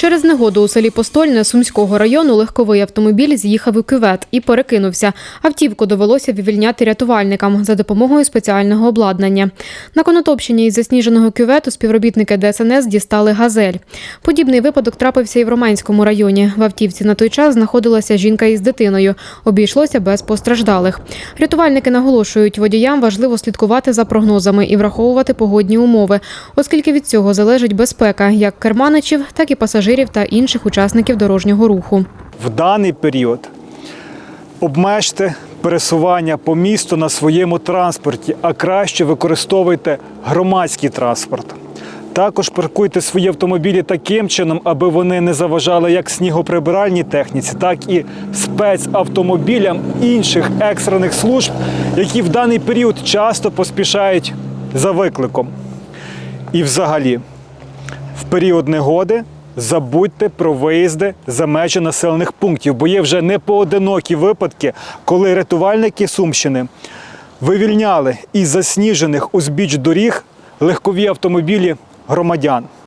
Через негоду у селі Постольне Сумського району легковий автомобіль з'їхав у кювет і перекинувся. Автівку довелося вивільняти рятувальникам за допомогою спеціального обладнання. На Конотопщині із засніженого кювету співробітники ДСНС дістали газель. Подібний випадок трапився і в Романському районі. В автівці на той час знаходилася жінка із дитиною. Обійшлося без постраждалих. Рятувальники наголошують, водіям важливо слідкувати за прогнозами і враховувати погодні умови, оскільки від цього залежить безпека як керманичів, так і пасажирів та інших учасників дорожнього руху. в даний період обмежте пересування по місту на своєму транспорті, а краще використовуйте громадський транспорт. Також паркуйте свої автомобілі таким чином, аби вони не заважали як снігоприбиральній техніці, так і спецавтомобілям інших екстрених служб, які в даний період часто поспішають за викликом. І взагалі, в період негоди забудьте про виїзди за межі населених пунктів, бо є вже не поодинокі випадки, коли рятувальники Сумщини вивільняли із засніжених узбіч доріг легкові автомобілі громадян.